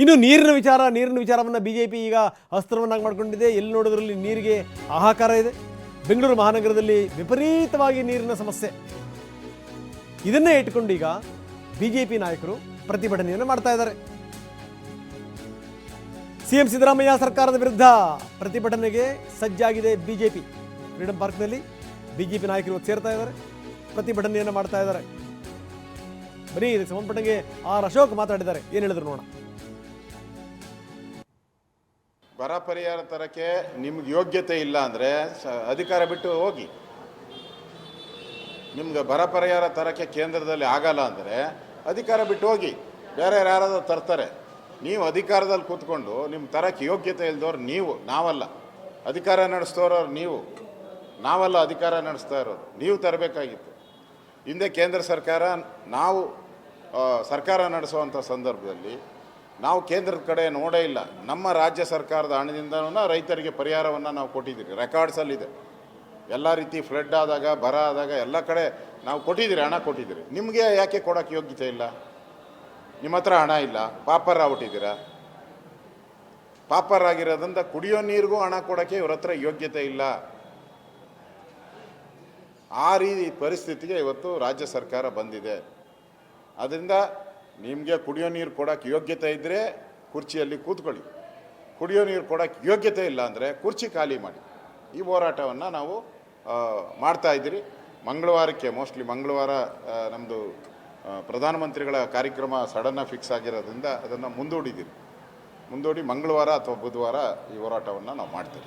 ಇನ್ನು ನೀರಿನ ವಿಚಾರ, ನೀರಿನ ವಿಚಾರವನ್ನು ಬಿ ಜೆ ಪಿ ಈಗ ಅಸ್ತ್ರವನ್ನಾಗಿ ಮಾಡಿಕೊಂಡಿದೆ. ಎಲ್ಲಿ ನೋಡೋದ್ರಲ್ಲಿ ನೀರಿಗೆ ಹಾಹಾಕಾರ ಇದೆ. ಬೆಂಗಳೂರು ಮಹಾನಗರದಲ್ಲಿ ವಿಪರೀತವಾಗಿ ನೀರಿನ ಸಮಸ್ಯೆ. ಇದನ್ನೇ ಇಟ್ಕೊಂಡು ಈಗ ಪಿ ನಾಯಕರು ಪ್ರತಿಭಟನೆಯನ್ನು ಮಾಡ್ತಾ ಇದ್ದಾರೆ. ಸಿಎಂ ಸಿದ್ದರಾಮಯ್ಯ ಸರ್ಕಾರದ ವಿರುದ್ಧ ಪ್ರತಿಭಟನೆಗೆ ಸಜ್ಜಾಗಿದೆ ಬಿಜೆಪಿ ಫ್ರೀಡಂ ಪಾರ್ಕ್ನಲ್ಲಿ ಬಿಜೆಪಿ ನಾಯಕರು ಇವತ್ತು ಸೇರ್ತಾ ಇದ್ದಾರೆ. ಪ್ರತಿಭಟನೆಯನ್ನು ಮಾಡ್ತಾ ಇದ್ದಾರೆ. ಬರೀ ಇದಕ್ಕೆ ಸಂಬಂಧಪಟ್ಟಂಗೆ ಆರ್ ಅಶೋಕ್ ಮಾತಾಡಿದ್ದಾರೆ. ಏನು ಹೇಳಿದ್ರು ನೋಡೋಣ. ಬರ ಪರಿಹಾರ ತರಕ್ಕೆ ನಿಮ್ಗೆ ಯೋಗ್ಯತೆ ಇಲ್ಲ ಅಂದರೆ ಅಧಿಕಾರ ಬಿಟ್ಟು ಹೋಗಿ. ನಿಮ್ಗೆ ಬರ ಪರಿಹಾರ ತರಕ್ಕೆ ಕೇಂದ್ರದಲ್ಲಿ ಆಗಲ್ಲ ಅಂದರೆ ಅಧಿಕಾರ ಬಿಟ್ಟು ಹೋಗಿ. ಬೇರೆ ಯಾರಾದರೂ ತರ್ತಾರೆ. ನೀವು ಅಧಿಕಾರದಲ್ಲಿ ಕೂತ್ಕೊಂಡು ನಿಮ್ಮ ತರಕ್ಕೆ ಯೋಗ್ಯತೆ ಇಲ್ದವ್ರು ನೀವು, ನಾವಲ್ಲ. ಅಧಿಕಾರ ನಡೆಸ್ತವ್ರವ್ರು ನೀವು. ನಾವಲ್ಲ ಅಧಿಕಾರ ನಡೆಸ್ತಾ ಇರೋರು. ನೀವು ತರಬೇಕಾಗಿತ್ತು. ಹಿಂದೆ ಕೇಂದ್ರ ಸರ್ಕಾರ ನಾವು ಸರ್ಕಾರ ನಡೆಸುವಂಥ ಸಂದರ್ಭದಲ್ಲಿ ನಾವು ಕೇಂದ್ರದ ಕಡೆ ನೋಡೇ ಇಲ್ಲ. ನಮ್ಮ ರಾಜ್ಯ ಸರ್ಕಾರದ ಹಣದಿಂದನೂ ರೈತರಿಗೆ ಪರಿಹಾರವನ್ನು ನಾವು ಕೊಟ್ಟಿದ್ದೀರಿ. ರೆಕಾರ್ಡ್ಸಲ್ಲಿದೆ. ಎಲ್ಲ ರೀತಿ ಫ್ಲಡ್ ಆದಾಗ, ಬರ ಆದಾಗ ಎಲ್ಲ ಕಡೆ ನಾವು ಕೊಟ್ಟಿದ್ದೀರಿ, ಹಣ ಕೊಟ್ಟಿದ್ದೀರಿ. ನಿಮಗೆ ಯಾಕೆ ಕೊಡೋಕ್ಕೆ ಯೋಗ್ಯತೆ ಇಲ್ಲ? ನಿಮ್ಮ ಹತ್ರ ಹಣ ಇಲ್ಲ. ಪಾಪರ್ ಆಗ್ಬಿಟ್ಟಿದ್ದೀರಾ? ಪಾಪರ್ ಆಗಿರೋದ್ರಿಂದ ಕುಡಿಯೋ ನೀರಿಗೂ ಹಣ ಕೊಡೋಕ್ಕೆ ಇವ್ರ ಹತ್ರ ಯೋಗ್ಯತೆ ಇಲ್ಲ. ಆ ರೀತಿ ಪರಿಸ್ಥಿತಿಗೆ ಇವತ್ತು ರಾಜ್ಯ ಸರ್ಕಾರ ಬಂದಿದೆ. ಅದರಿಂದ ನಿಮಗೆ ಕುಡಿಯೋ ನೀರು ಕೊಡೋಕ್ಕೆ ಯೋಗ್ಯತೆ ಇದ್ದರೆ ಕುರ್ಚಿಯಲ್ಲಿ ಕೂತ್ಕೊಳ್ಳಿ. ಕುಡಿಯೋ ನೀರು ಕೊಡೋಕ್ಕೆ ಯೋಗ್ಯತೆ ಇಲ್ಲ ಅಂದರೆ ಕುರ್ಚಿ ಖಾಲಿ ಮಾಡಿ. ಈ ಹೋರಾಟವನ್ನು ನಾವು ಮಾಡ್ತಾ ಇದ್ದೀರಿ. ಮಂಗಳವಾರಕ್ಕೆ ಮೋಸ್ಟ್ಲಿ ಮಂಗಳವಾರ ನಮ್ಮದು ಪ್ರಧಾನಮಂತ್ರಿಗಳ ಕಾರ್ಯಕ್ರಮ ಸಡನ್ನ ಫಿಕ್ಸ್ ಆಗಿರೋದ್ರಿಂದ ಅದನ್ನು ಮುಂದೂಡಿದ್ದೀರಿ. ಮುಂದೂಡಿ ಮಂಗಳವಾರ ಅಥವಾ ಬುಧವಾರ ಈ ಹೋರಾಟವನ್ನು ನಾವು ಮಾಡ್ತೀವಿ.